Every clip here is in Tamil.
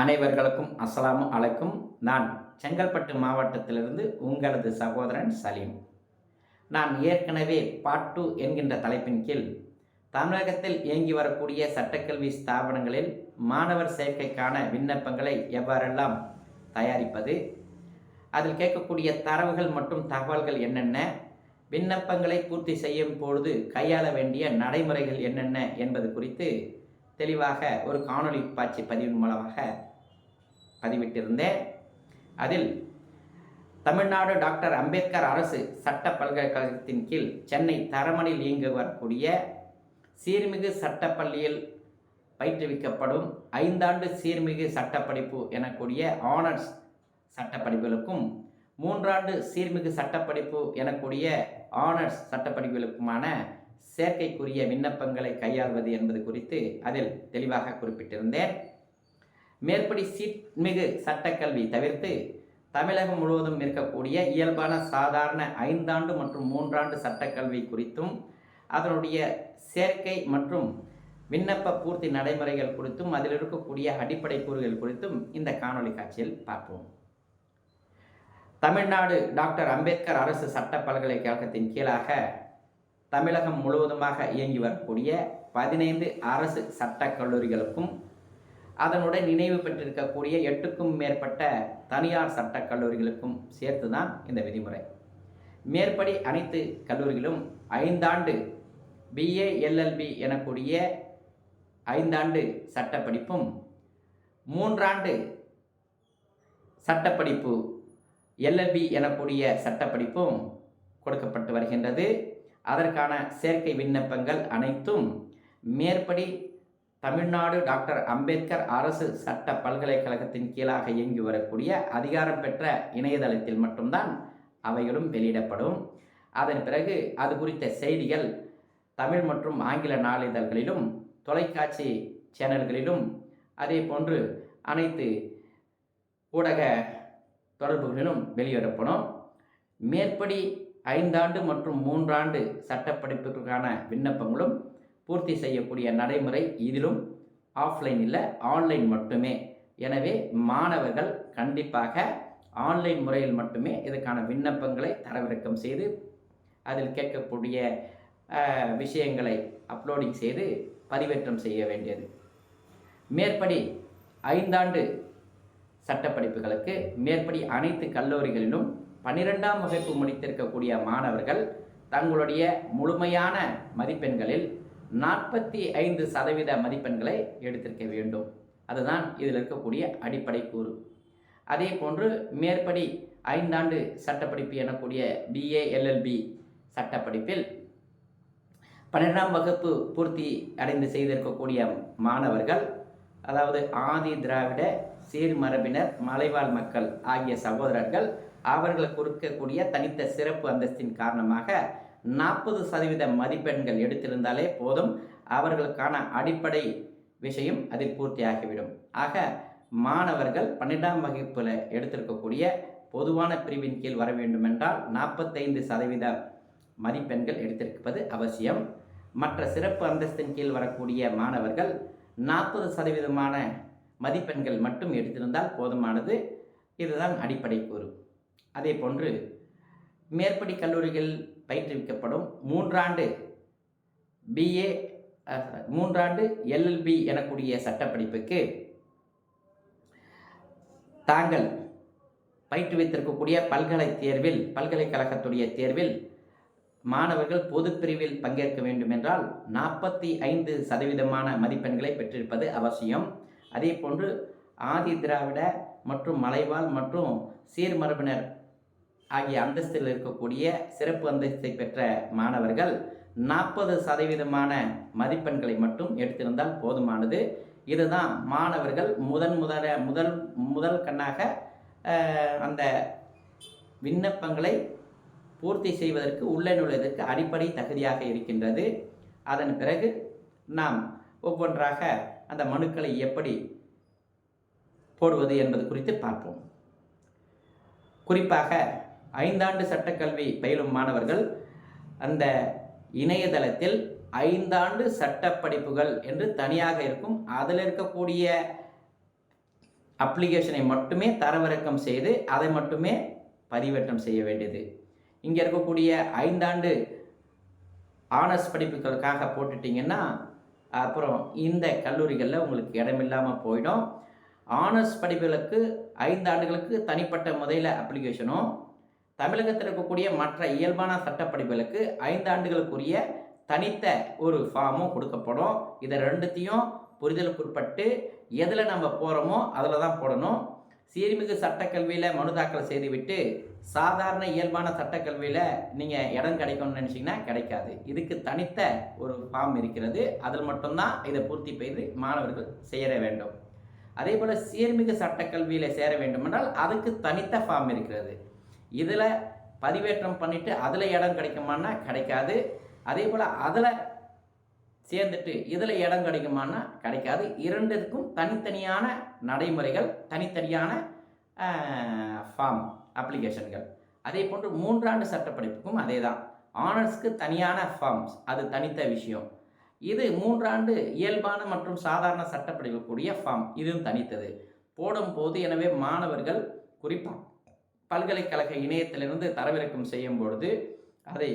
அனைவர்களுக்கும் அஸ்லாம் அலைக்கும். நான் செங்கல்பட்டு மாவட்டத்திலிருந்து உங்களது சகோதரன் சலீம். நான் ஏற்கனவே பார்ட் டூ என்கின்ற தலைப்பின் கீழ் தமிழகத்தில் இயங்கி வரக்கூடிய சட்டக்கல்வி ஸ்தாபனங்களில் மாணவர் சேர்க்கைக்கான விண்ணப்பங்களை எவ்வாறெல்லாம் தயாரிப்பது அதில் கேட்கக்கூடிய தரவுகள் மற்றும் தகவல்கள் என்னென்ன விண்ணப்பங்களை பூர்த்தி செய்யும் பொழுது கையாள வேண்டிய நடைமுறைகள் என்னென்ன என்பது குறித்து தெளிவாக ஒரு காணொளி காட்சி பதிவின் மூலமாக பதிவிட்டிருந்தேன். அதில் தமிழ்நாடு டாக்டர் அம்பேத்கர் அரசு சட்ட பல்கலைக்கழகத்தின் கீழ் சென்னை தரமணில் இயங்கி வரக்கூடிய சீர்மிகு சட்டப்பள்ளியில் பயிற்றுவிக்கப்படும் ஐந்தாண்டு சீர்மிகு சட்டப்படிப்பு எனக்கூடிய ஆனர்ஸ் சட்டப்படிப்புகளுக்கும் மூன்றாண்டு சீர்மிகு சட்டப்படிப்பு எனக்கூடிய ஆனர்ஸ் சட்டப்படிப்புகளுக்குமான சேர்க்கைக்குரிய விண்ணப்பங்களை கையாள்வது என்பது குறித்து அதில் தெளிவாக குறிப்பிட்டிருந்தேன். மேற்படி சீட்மிகு சட்டக்கல்வி தவிர்த்து தமிழகம் முழுவதும் இருக்கக்கூடிய இயல்பான சாதாரண ஐந்தாண்டு மற்றும் மூன்றாண்டு சட்டக்கல்வி குறித்தும் அதனுடைய சேர்க்கை மற்றும் விண்ணப்ப பூர்த்தி நடைமுறைகள் குறித்தும் அதில் இருக்கக்கூடிய அடிப்படை கூறுகள் குறித்தும் இந்த காணொளி காட்சியில் பார்ப்போம். தமிழ்நாடு டாக்டர் அம்பேத்கர் அரசு சட்ட பல்கலைக்கழகத்தின் கீழாக தமிழகம் முழுவதுமாக இயங்கி வரக்கூடிய பதினைந்து அரசு சட்டக் கல்லூரிகளுக்கும் அதனுடன் நினைவு பெற்றிருக்கக்கூடிய எட்டுக்கும் மேற்பட்ட தனியார் சட்டக் கல்லூரிகளுக்கும் சேர்த்து தான் இந்த விதிமுறை. மேற்படி அனைத்து கல்லூரிகளும் ஐந்தாண்டு பிஏ எல்எல்பி எனக்கூடிய ஐந்தாண்டு சட்டப்படிப்பும் மூன்றாண்டு சட்டப்படிப்பு எல்எல்பி எனக்கூடிய சட்டப்படிப்பும் கொடுக்கப்பட்டு வருகின்றது. அதற்கான சேர்க்கை விண்ணப்பங்கள் அனைத்தும் மேற்படி தமிழ்நாடு டாக்டர் அம்பேத்கர் அரசு சட்ட பல்கலைக்கழகத்தின் கீழாக இயங்கி வரக்கூடிய அதிகாரம் பெற்ற இணையதளத்தில் மட்டும்தான் அவைகளும் வெளியிடப்படும். அதன் பிறகு அது குறித்த செய்திகள் தமிழ் மற்றும் ஆங்கில நாளிதழ்களிலும் தொலைக்காட்சி சேனல்களிலும் அதே போன்று அனைத்து ஊடக தொடர்புகளிலும் வெளியிடப்படும் மேற்படி ஐந்தாண்டு மற்றும் மூன்றாண்டு சட்டப்படிப்புக்கான விண்ணப்பங்களும் பூர்த்தி செய்யக்கூடிய நடைமுறை இதிலும் ஆஃப்லைன் இல்லை ஆன்லைன் மட்டுமே. எனவே மாணவர்கள் கண்டிப்பாக ஆன்லைன் முறையில் மட்டுமே இதுக்கான விண்ணப்பங்களை தரவிறக்கம் செய்து அதில் கேட்கக்கூடிய விஷயங்களை அப்லோடிங் செய்து பதிவேற்றம் செய்ய வேண்டியது. மேற்படி ஐந்தாண்டு சட்டப்படிப்புகளுக்கு மேற்படி அனைத்து கல்லூரிகளிலும் பன்னிரெண்டாம் வகுப்பு முடித்திருக்கக்கூடிய மாணவர்கள் தங்களுடைய முழுமையான மதிப்பெண்களில் நாற்பத்தி ஐந்து சதவீத மதிப்பெண்களை எடுத்திருக்க வேண்டும். அதுதான் இதில் இருக்கக்கூடிய அடிப்படை கூறு. அதே போன்று மேற்படி ஐந்தாண்டு சட்டப்படிப்பு எனக்கூடிய பிஏஎல்எல்பி சட்டப்படிப்பில் பன்னிரெண்டாம் வகுப்பு பூர்த்தி அடைந்து செய்திருக்கக்கூடிய மாணவர்கள் அதாவது ஆதி திராவிட சீர்மரபினர் மலைவாழ் மக்கள் ஆகிய சகோதரர்கள் அவர்களுக்கு கொடுக்கக்கூடிய தனித்த சிறப்பு அந்தஸ்தின் காரணமாக நாற்பது சதவீத மதிப்பெண்கள் எடுத்திருந்தாலே போதும். அவர்களுக்கான அடிப்படை விஷயம் அதில் பூர்த்தியாகிவிடும். ஆக மாணவர்கள் பன்னிரெண்டாம் வகுப்பில் எடுத்திருக்கக்கூடிய பொதுவான பிரிவின் கீழ் வர வேண்டுமென்றால் நாற்பத்தைந்து சதவீத மதிப்பெண்கள் எடுத்திருப்பது அவசியம். மற்ற சிறப்பு அந்தஸ்தின் கீழ் வரக்கூடிய மாணவர்கள் நாற்பது சதவீதமான மதிப்பெண்கள் மட்டும் எடுத்திருந்தால் போதுமானது. இதுதான் அடிப்படை கூறு. அதே போன்று மேற்படி கல்லூரிகள் பயிற்றுவிக்கப்படும். மூன்றாண்டு பிஏ மூன்றாண்டு எல்எல்பி எனக்கூடிய சட்டப்படிப்புக்கு தாங்கள் பயிற்றுவித்திருக்கக்கூடிய பல்கலை தேர்வில் பல்கலைக்கழகத்துடைய தேர்வில் மாணவர்கள் பொது பிரிவில் பங்கேற்க வேண்டும் என்றால் நாற்பத்தி ஐந்து சதவீதமான மதிப்பெண்களை பெற்றிருப்பது அவசியம். அதே போன்று ஆதி திராவிட மற்றும் மலைவாழ் மற்றும் சீர்மரபினர் ஆகிய அந்தஸ்தில் இருக்கக்கூடிய சிறப்பு அந்தஸ்தை பெற்ற மாணவர்கள் நாற்பது சதவீதமான மதிப்பெண்களை மட்டும் எடுத்திருந்தால் போதுமானது. இதுதான் மாணவர்கள் முதன் முதல முதல் முதல் கண்ணாக அந்த விண்ணப்பங்களை பூர்த்தி செய்வதற்கு உள்ளே நுழைவதற்கு அடிப்படை தகுதியாக இருக்கின்றது. அதன் பிறகு நாம் ஒவ்வொன்றாக அந்த மனுக்களை எப்படி போடுவது என்பது குறித்து பார்ப்போம். குறிப்பாக ஐந்தாண்டு சட்டக்கல்வி பயிலும் மாணவர்கள் அந்த இணையதளத்தில் ஐந்தாண்டு சட்ட படிப்புகள் என்று தனியாக இருக்கும். அதில் இருக்கக்கூடிய அப்ளிகேஷனை மட்டுமே தரவிறக்கம் செய்து அதை மட்டுமே பதிவேற்றம் செய்ய வேண்டியது. இங்கே இருக்கக்கூடிய ஐந்தாண்டு ஆனர்ஸ் படிப்புகளுக்காக போட்டுட்டிங்கன்னா அப்புறம் இந்த கல்லூரிகளில் உங்களுக்கு இடமில்லாமல் போயிடும். ஆனர்ஸ் படிப்புகளுக்கு ஐந்து ஆண்டுகளுக்கு தனிப்பட்ட முறையில் அப்ளிகேஷனும் தமிழகத்தில் இருக்கக்கூடிய மற்ற இயல்பான சட்டப்படிப்புகளுக்கு ஐந்து ஆண்டுகளுக்குரிய தனித்த ஒரு ஃபார்மும் கொடுக்கப்படும். இதை ரெண்டுத்தையும் புரிதலுக்குட்பட்டு எதில் நம்ம போகிறோமோ அதில் தான் போடணும். சீர்மிகு சட்டக்கல்வியில் மனு தாக்கல் செய்துவிட்டு சாதாரண இயல்பான சட்டக்கல்வியில் நீங்கள் இடம் கிடைக்கும்னு நினச்சிங்கன்னா கிடைக்காது. இதுக்கு தனித்த ஒரு ஃபார்ம் இருக்கிறது. அதில் மட்டும்தான் இதை பூர்த்தி செய்து மாணவர்கள் சேர வேண்டும். அதே போல் சீர்மிகு சட்டக்கல்வியில் சேர வேண்டுமென்றால் அதுக்கு தனித்த ஃபார்ம் இருக்கிறது. இதில் பதிவேற்றம் பண்ணிவிட்டு அதில் இடம் கிடைக்குமான்னா கிடைக்காது. அதே போல் அதில் சேர்ந்துட்டு இதில் இடம் கிடைக்குமான்னா கிடைக்காது. இரண்டுக்கும் தனித்தனியான நடைமுறைகள் தனித்தனியான ஃபார்ம் அப்ளிகேஷன்கள் அதே போன்று மூன்றாண்டு சட்டப்படிப்புக்கும் அதே தான் ஆனர்ஸ்க்கு தனியான ஃபார்ம்ஸ் அது தனித்த விஷயம். இது மூன்றாண்டு இயல்பான மற்றும் சாதாரண சட்டப்படிப்புக்கூடிய ஃபார்ம் இதுவும் தனித்தது. போடும்போது எனவே மாணவர்கள் குறிப்பாக பல்கலைக்கழக இணையத்திலிருந்து தரவிறக்கம் செய்யும் பொழுது அதை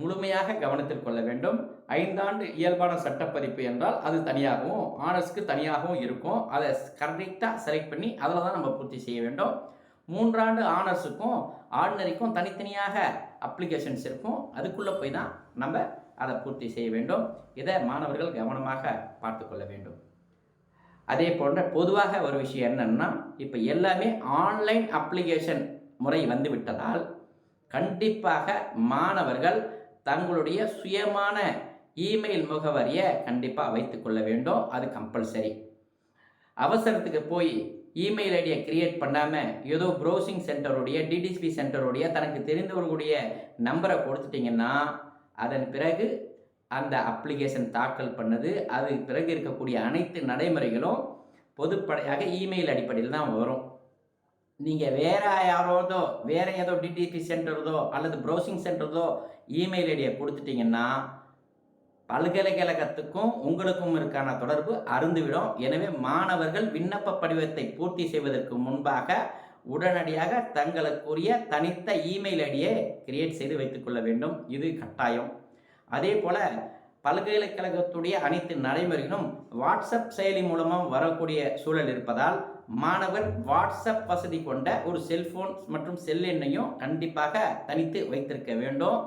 முழுமையாக கவனத்தில் கொள்ள வேண்டும். ஐந்தாண்டு இயல்பான சட்டப்பதிப்பு என்றால் அது தனியாகவும் ஆனர்ஸ்க்கு தனியாகவும் இருக்கும். அதை கரெக்டாக செலக்ட் பண்ணி அதில் தான் நம்ம பூர்த்தி செய்ய வேண்டும். மூன்றாண்டு ஆனர்ஸுக்கும் ஆர்டினரிக்கும் தனித்தனியாக அப்ளிகேஷன்ஸ் இருக்கும். அதுக்குள்ளே போய் தான் நம்ம அதை பூர்த்தி செய்ய வேண்டும். இதை மாணவர்கள் கவனமாக பார்த்து கொள்ள வேண்டும். அதே போன்ற பொதுவாக ஒரு விஷயம் என்னென்னா இப்போ எல்லாமே ஆன்லைன் அப்ளிகேஷன் முறை வந்து விட்டதால் கண்டிப்பாக மாணவர்கள் தங்களுடைய சுயமான இமெயில் முகவரியை கண்டிப்பாக வைத்துக்கொள்ள வேண்டும். அது கம்பல்சரி அவசரத்துக்கு போய் இமெயில் ஐடியை கிரியேட் பண்ணாமல் ஏதோ ப்ரௌசிங் சென்டருடைய டிடிசிபி சென்டருடைய தனக்கு தெரிந்தவர்களுடைய நம்பரை கொடுத்துட்டிங்கன்னா அதன் பிறகு அந்த அப்ளிகேஷன் தாக்கல் பண்ணது. அது பிறகு இருக்கக்கூடிய அனைத்து நடைமுறைகளும் பொதுப்படையாக இமெயில் அடிப்படையில் தான் வரும். நீங்கள் வேற யாரோதோ வேற ஏதோ டிடிபி சென்டர்தோ அல்லது ப்ரௌசிங் சென்டர்தோ இமெயில் ஐடியை கொடுத்துட்டிங்கன்னா பல்கலைக்கழகத்துக்கும் உங்களுக்கும் இருக்கான தொடர்பு அருந்துவிடும் எனவே மாணவர்கள் விண்ணப்ப படிவத்தை பூர்த்தி செய்வதற்கு முன்பாக உடனடியாக தங்களுக்குரிய தனித்த இமெயில் ஐடியை கிரியேட் செய்து வைத்துக்கொள்ள வேண்டும். இது கட்டாயம். அதே போல் பல்கலைக்கழகத்துடைய அனைத்து நடைமுறைகளும் வாட்ஸ்அப் செயலி மூலமாக வரக்கூடிய சூழல் இருப்பதால் மாணவர் வாட்ஸ்அப் வசதி கொண்ட ஒரு செல்போன் மற்றும் செல் எண்ணையும் கண்டிப்பாக தனித்து வைத்திருக்க வேண்டும்.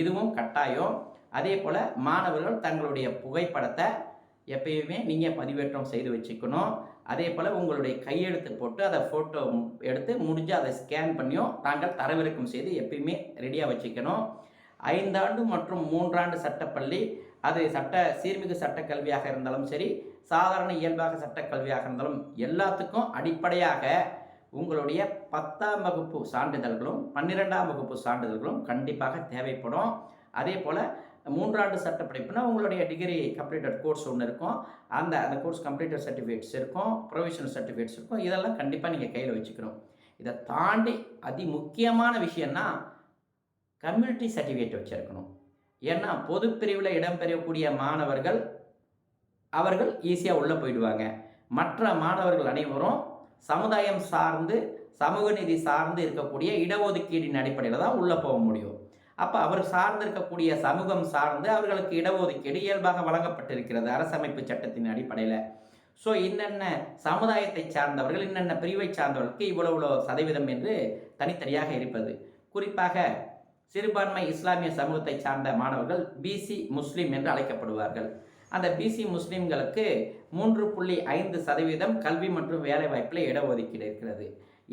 இதுவும் கட்டாயம். அதே போல் மாணவர்கள் தங்களுடைய புகைப்படத்தை எப்பயுமே நீங்கள் பதிவேற்றம் செய்து வச்சுக்கணும். அதே போல் உங்களுடைய கையெழுத்து போட்டு அதை ஃபோட்டோ எடுத்து முடிஞ்சு அதை ஸ்கேன் பண்ணியும் தாங்கள் தரவிறக்கம் செய்து எப்பயுமே ரெடியாக வச்சுக்கணும். ஐந்தாண்டு மற்றும் மூன்றாண்டு சட்டப்பள்ளி அது சட்ட சீர்மிகு சட்டக்கல்வியாக இருந்தாலும் சரி சாதாரண இயல்பாக சட்டக்கல்வியாக இருந்தாலும் எல்லாத்துக்கும் அடிப்படையாக உங்களுடைய பத்தாம் வகுப்பு சான்றிதழ்களும் பன்னிரெண்டாம் வகுப்பு சான்றிதழ்களும் கண்டிப்பாக தேவைப்படும். அதே போல் மூன்றாண்டு சட்ட படிப்புனா உங்களுடைய டிகிரி கம்ப்ளீட்டட் கோர்ஸ் ஒன்று இருக்கும். அந்த அந்த கோர்ஸ் கம்ப்ளீட்டட் சர்டிஃபிகேட்ஸ் இருக்கும் ப்ரொவிஷனல் சர்டிஃபிகேட்ஸ் இருக்கும். இதெல்லாம் கண்டிப்பாக நீங்கள் கையில் வச்சுக்கணும். இதை தாண்டி அதி முக்கியமான விஷயம்னா கம்யூனிட்டி சர்டிஃபிகேட் வச்சுருக்கணும். ஏன்னா பொது பிரிவில் இடம்பெறக்கூடிய மாணவர்கள் அவர்கள் ஈஸியாக உள்ளே போயிடுவாங்க. மற்ற மாணவர்கள் அனைவரும் சமுதாயம் சார்ந்து சமூக நீதி சார்ந்து இருக்கக்கூடிய இடஒதுக்கீடின் அடிப்படையில் தான் உள்ளே போக முடியும். அப்போ அவர் சார்ந்து இருக்கக்கூடிய சமூகம் சார்ந்து அவர்களுக்கு இடஒதுக்கீடு இயல்பாக வழங்கப்பட்டிருக்கிறது அரசமைப்பு சட்டத்தின் அடிப்படையில். ஸோ இன்னென்ன சமுதாயத்தை சார்ந்தவர்கள் இன்னென்ன பிரிவை சார்ந்தவர்களுக்கு இவ்வளவு சதவீதம் என்று தனித்தனியாக இருப்பது. குறிப்பாக சிறுபான்மை இஸ்லாமிய சமூகத்தை சார்ந்த மாணவர்கள் பிசி முஸ்லீம் என்று அழைக்கப்படுவார்கள். அந்த பிசி முஸ்லீம்களுக்கு மூன்று புள்ளி ஐந்து சதவீதம் கல்வி மற்றும் வேலைவாய்ப்பில் இடஒதுக்கீடு இருக்கிறது.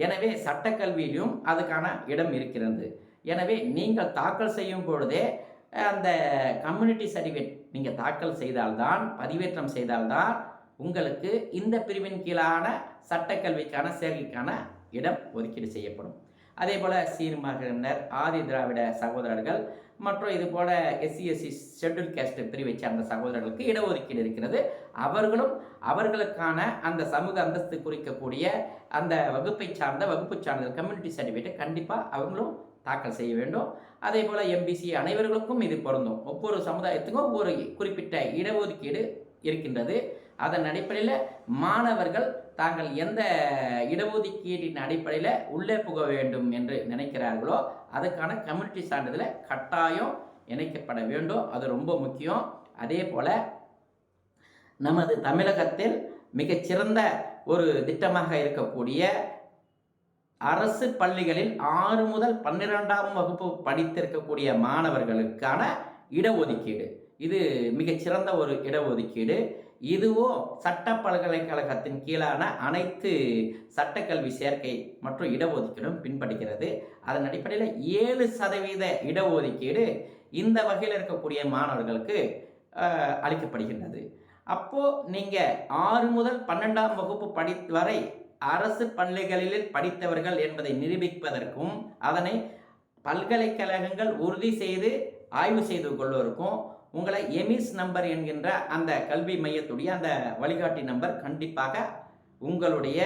எனவே சட்டக்கல்வியிலும் அதுக்கான இடம் இருக்கிறது. எனவே நீங்கள் தாக்கல் செய்யும் பொழுதே அந்த கம்யூனிட்டி சர்டிஃபிகேட் நீங்கள் தாக்கல் செய்தால்தான் பதிவேற்றம் செய்தால்தான் உங்களுக்கு இந்த பிரிவின் கீழான சட்டக்கல்விக்கான சேர்க்கைக்கான இடம் ஒதுக்கீடு செய்யப்படும். அதே போல் சீர்மகினர் ஆதி திராவிட சகோதரர்கள் மற்றும் இது போல எஸ்சி எஸ்சி ஷெட்யூல் கேஸ்ட் பிரிவை சார்ந்த சகோதரர்களுக்கு இடஒதுக்கீடு இருக்கிறது. அவர்களும் அவர்களுக்கான அந்த சமூக அந்தஸ்து குறிக்கக்கூடிய அந்த வகுப்பை சார்ந்த வகுப்பு சார்ந்த கம்யூனிட்டி சர்டிஃபிகேட்டை கண்டிப்பாக அவங்களும் தாக்கல் செய்ய வேண்டும். அதே போல் எம்பிசி அனைவர்களுக்கும் இது பொருந்தும். ஒவ்வொரு சமுதாயத்துக்கும் ஒவ்வொரு குறிப்பிட்ட இடஒதுக்கீடு இருக்கின்றது. அதன் அடிப்படையில் மாணவர்கள் தாங்கள் எந்த இடஒதுக்கீட்டின் அடிப்படையில் உள்ளே புக வேண்டும் என்று நினைக்கிறார்களோ அதுக்கான கம்யூனிட்டி சான்றிதழை கட்டாயம் இணைக்கப்பட வேண்டும். அது ரொம்ப முக்கியம். அதே போல் நமது தமிழகத்தில் மிகச்சிறந்த ஒரு திட்டமாக இருக்கக்கூடிய அரசு பள்ளிகளில் ஆறு முதல் பன்னிரெண்டாம் வகுப்பு படித்திருக்கக்கூடிய மாணவர்களுக்கான இடஒதுக்கீடு. இது மிகச்சிறந்த ஒரு இடஒதுக்கீடு. இதுவும் சட்ட பல்கலைக்கழகத்தின் கீழான அனைத்து சட்டக்கல்வி சேர்க்கை மற்றும் இடஒதுக்கீடும் பின்பற்றுகிறது. அதன் அடிப்படையில் ஏழு சதவீத இடஒதுக்கீடு இந்த வகையில் இருக்கக்கூடிய மாணவர்களுக்கு அளிக்கப்படுகின்றது. அப்போது நீங்கள் ஆறு முதல் பன்னெண்டாம் வகுப்பு படி வரை அரசு பள்ளிகளில் படித்தவர்கள் என்பதை நிரூபிப்பதற்கும் அதனை பல்கலைக்கழகங்கள் உறுதி செய்து ஆய்வு செய்து கொள்வதற்கும் உங்களை எமிஸ் நம்பர் என்கின்ற அந்த கல்வி மையத்துடைய அந்த வழிகாட்டி நம்பர் கண்டிப்பாக உங்களுடைய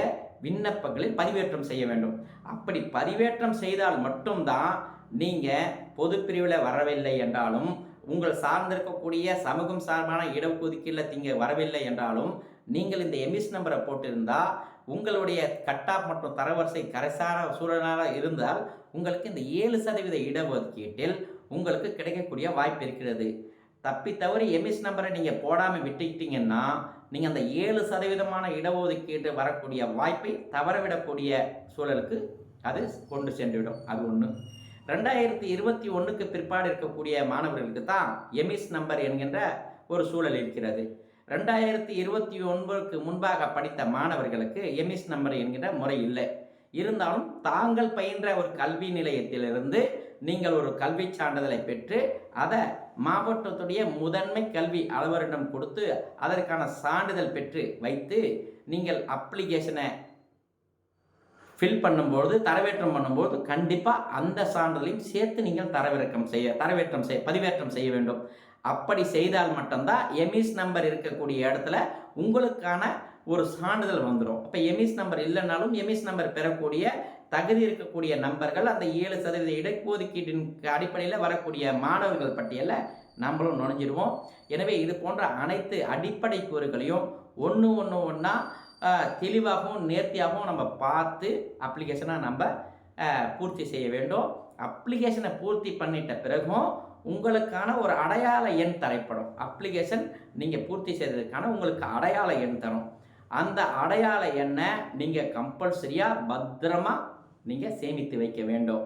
விண்ணப்பங்களில் பதிவேற்றம் செய்ய வேண்டும். அப்படி பதிவேற்றம் செய்தால் மட்டும்தான் நீங்கள் பொது பிரிவில் வரவில்லை என்றாலும் உங்கள் சார்ந்திருக்கக்கூடிய சமூகம் சார்பான இடஒதுக்கீடில் நீங்கள் வரவில்லை என்றாலும் நீங்கள் இந்த எமிஸ் நம்பரை போட்டிருந்தால் உங்களுடைய கட்டாப் மற்றும் தரவரிசை கரைசார சூழலாக இருந்தால் உங்களுக்கு இந்த ஏழு சதவீத இடஒதுக்கீட்டில் உங்களுக்கு கிடைக்கக்கூடிய வாய்ப்பு இருக்கிறது. தப்பி தவறி எமிஸ் நம்பரை நீங்கள் போடாமல் விட்டுக்கிட்டீங்கன்னா நீங்கள் அந்த ஏழு சதவீதமான இடஒதுக்கீட்டு வரக்கூடிய வாய்ப்பை தவறவிடக்கூடிய சூழலுக்கு அது கொண்டு சென்றுவிடும். அது ஒன்று ரெண்டாயிரத்தி இருபத்தி ஒன்றுக்கு பிற்பாடு இருக்கக்கூடிய மாணவர்களுக்கு தான் எமிஸ் நம்பர் என்கின்ற ஒரு சூழல் இருக்கிறது. ரெண்டாயிரத்தி இருபத்தி ஒன்பதுக்கு முன்பாக படித்த மாணவர்களுக்கு எமிஸ் நம்பர் என்கின்ற முறை இல்லை. இருந்தாலும் தாங்கள் பயின்ற ஒரு கல்வி நிலையத்திலிருந்து நீங்கள் ஒரு கல்வி சான்றிதழை பெற்று அதை மாவட்டத்துடைய முதன்மை கல்வி அலுவலரிடம் கொடுத்து அதற்கான சான்றிதழ் பெற்று வைத்து நீங்கள் அப்ளிகேஷனை ஃபில் பண்ணும்போது தரவேற்றம் பண்ணும்போது கண்டிப்பாக அந்த சான்றிதழையும் சேர்த்து நீங்கள் தரவிறக்கம் செய்ய தரவேற்றம் செய்ய பதிவேற்றம் செய்ய வேண்டும். அப்படி செய்தால் மட்டும்தான் எமிஸ் நம்பர் இருக்கக்கூடிய இடத்துல உங்களுக்கான ஒரு சான்றிதழ் வந்துடும் அப்போ எமிஸ் நம்பர் இல்லைனாலும் எமிஸ் நம்பர் பெறக்கூடிய தகுதி இருக்கக்கூடிய நம்பர்கள் அந்த ஏழு சதவீத இடஒதுக்கீட்டின் அடிப்படையில் வரக்கூடிய மாணவர்கள் பட்டியலில் நம்மளும் நுழைஞ்சிடுவோம் எனவே இது போன்ற அனைத்து அடிப்படை கூறுகளையும் ஒன்று ஒன்று ஒன்றா தெளிவாகவும் நேர்த்தியாகவும் நம்ம பார்த்து அப்ளிகேஷனாக நம்ம பூர்த்தி செய்ய வேண்டும். அப்ளிகேஷனை பூர்த்தி பண்ணிட்ட பிறகும் உங்களுக்கான ஒரு அடையாள எண் தரைப்படும். அப்ளிகேஷன் நீங்கள் பூர்த்தி செய்ததுக்கான உங்களுக்கு அடையாள எண் தரும். அந்த அடையாள எண்ணை நீங்கள் கம்பல்சரியாக பத்திரமா நீங்கள் சேமித்து வைக்க வேண்டும்.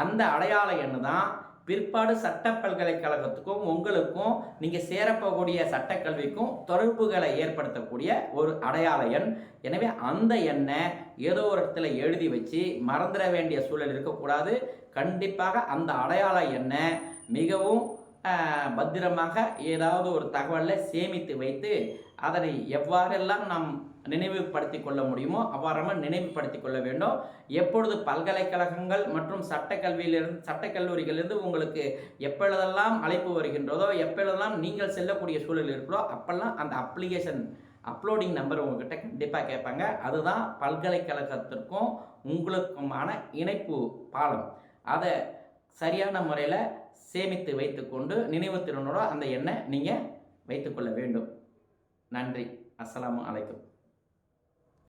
அந்த அடையாள எண்ணு தான் பிற்பாடு சட்ட பல்கலைக்கழகத்துக்கும் உங்களுக்கும் நீங்கள் சேரப்போகக்கூடிய சட்டக்கல்விக்கும் தொடர்புகளை ஏற்படுத்தக்கூடிய ஒரு அடையாள எண். எனவே அந்த எண்ணை ஏதோ ஒரு இடத்துல எழுதி வச்சு மறந்துட வேண்டிய சூழல் இருக்கக்கூடாது. கண்டிப்பாக அந்த அடையாள எண்ணை மிகவும் பத்திரமாக ஏதாவது ஒரு தகவலை சேமித்து வைத்து அதனை எவ்வாறெல்லாம் நாம் நினைவுபடுத்தி கொள்ள முடியுமோ அவ்வாறாக நினைவுபடுத்தி கொள்ள வேண்டும். எப்பொழுது பல்கலைக்கழகங்கள் மற்றும் சட்டக்கல்வியிலிருந்து சட்டக்கல்லூரிகளிலிருந்து உங்களுக்கு எப்பொழுதெல்லாம் அழைப்பு வருகின்றதோ எப்பொழுதெல்லாம் நீங்கள் செல்லக்கூடிய சூழல் இருக்கிறதோ அப்பெல்லாம் அந்த அப்ளிகேஷன் அப்லோடிங் நம்பர் உங்ககிட்ட கண்டிப்பாக கேட்பாங்க. அதுதான் பல்கலைக்கழகத்திற்கும் உங்களுக்குமான இணைப்பு பாலம். அதை சரியான முறையில் சேமித்து வைத்துக்கொண்டு நினைவுத்திறனோட அந்த எண்ணை நீங்கள் வைத்துக்கொள்ள வேண்டும். நன்றி. அஸ்ஸலாமு அலைக்கும்.